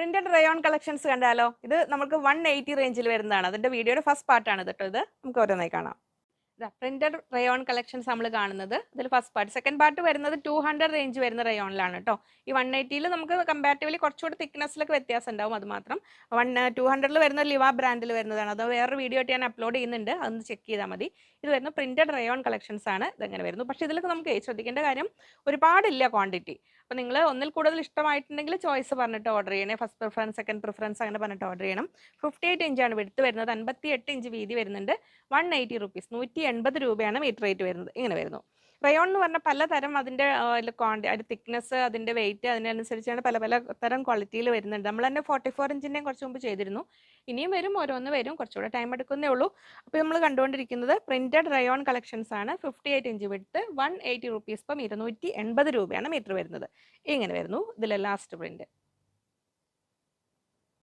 Printed rayon collections കണ്ടാലോ? ഇത് നമുക്ക് വൺ എയ്റ്റി റേഞ്ചിൽ വരുന്നതാണ്. അതിന്റെ വീഡിയോയുടെ ഫസ്റ്റ് പാർട്ടാണ് കേട്ടോ ഇത്. നമുക്ക് ഓരോന്നായി കാണാം. പ്രിന്റഡ് റയോൺ കളക്ഷൻസ് നമ്മൾ കാണുന്നത്. ഇതിൽ ഫസ്റ്റ് പാർട്ട് സെക്കൻഡ് പാർട്ട് വരുന്നത് ടു ഹൺഡ്രഡ് റേഞ്ച് വരുന്ന റയോണിലാണ് കേട്ടോ. ഈ വൺ എയ്റ്റിയിൽ നമുക്ക് കമ്പാരിറ്റീവ്ലി കുറച്ചുകൂടി തിക്നെസ്സിലൊക്കെ വ്യത്യാസം ഉണ്ടാവും അത് മാത്രം. വൺ ടു ഹൺഡ്രഡിൽ വരുന്ന ലിവ ബ്രാൻഡിൽ വരുന്നതാണ്. അത് വേറൊരു വീഡിയോ ആയിട്ട് ഞാൻ അപ്ലോഡ് ചെയ്യുന്നുണ്ട്. അതൊന്ന് ചെക്ക് ചെയ്താൽ മതി. ഇത് വരുന്ന പ്രിന്റഡ് റയോൺ കളക്ഷൻസ് ആണ്. ഇതെങ്ങനെ വരുന്നു. പക്ഷേ ഇതിലൊക്കെ നമുക്ക് ശ്രദ്ധിക്കേണ്ട കാര്യം ഒരുപാടില്ല ക്വാണ്ടിറ്റി അപ്പോൾ നിങ്ങൾ ഒന്നിൽ കൂടുതൽ ഇഷ്ടമായിട്ടുണ്ടെങ്കിൽ ചോയ്സ് പറഞ്ഞിട്ട് ഓർഡർ ചെയ്യണേ. ഫസ്റ്റ് പ്രിഫറൻസ് സെക്കൻഡ് പ്രിഫറൻസ് അങ്ങനെ പറഞ്ഞിട്ട് ഓർഡർ ചെയ്യണം. ഫിഫ്റ്റി എയ്റ്റ് ഇഞ്ചാണ് വെടുത്ത് വരുന്നത്. അൻപത്തി എട്ട് ഇഞ്ച് വീതി വരുന്നുണ്ട്. വൺ എയ്റ്റി റുപ്പീസ് നൂറ്റി എൺപത് രൂപയാണ് മീറ്റർ റേറ്റ് വരുന്നത്. ഇങ്ങനെ വരുന്നു. റയോൺ എന്ന് പറഞ്ഞാൽ പലതരം അതിന്റെ ക്വാണ്ടി അതിന്റെ തിക്നെസ് അതിന്റെ വെയിറ്റ് അതിനനുസരിച്ചാണ് പല പല തരം ക്വാളിറ്റിയിൽ വരുന്നുണ്ട്. നമ്മൾ തന്നെ ഫോർട്ടി ഫോർ ഇഞ്ചിന്റെയും കുറച്ച് മുമ്പ് ചെയ്തിരുന്നു. ഇനിയും വരും ഓരോന്ന് വരും കുറച്ചുകൂടെ ടൈം എടുക്കുന്നേ ഉള്ളൂ. അപ്പോൾ നമ്മൾ കണ്ടുകൊണ്ടിരിക്കുന്നത് പ്രിന്റഡ് റയോൺ കളക്ഷൻസ് ആണ്. ഫിഫ്റ്റി എയ്റ്റ് ഇഞ്ച് വിടുത്ത് വൺ എയ്റ്റി റുപ്പീസ് ഇപ്പം ഇരുന്നൂറ്റി എൺപത് രൂപയാണ് മീറ്റർ വരുന്നത്. ഇങ്ങനെ വരുന്നു ഇതിലെ ലാസ്റ്റ് പ്രിന്റ്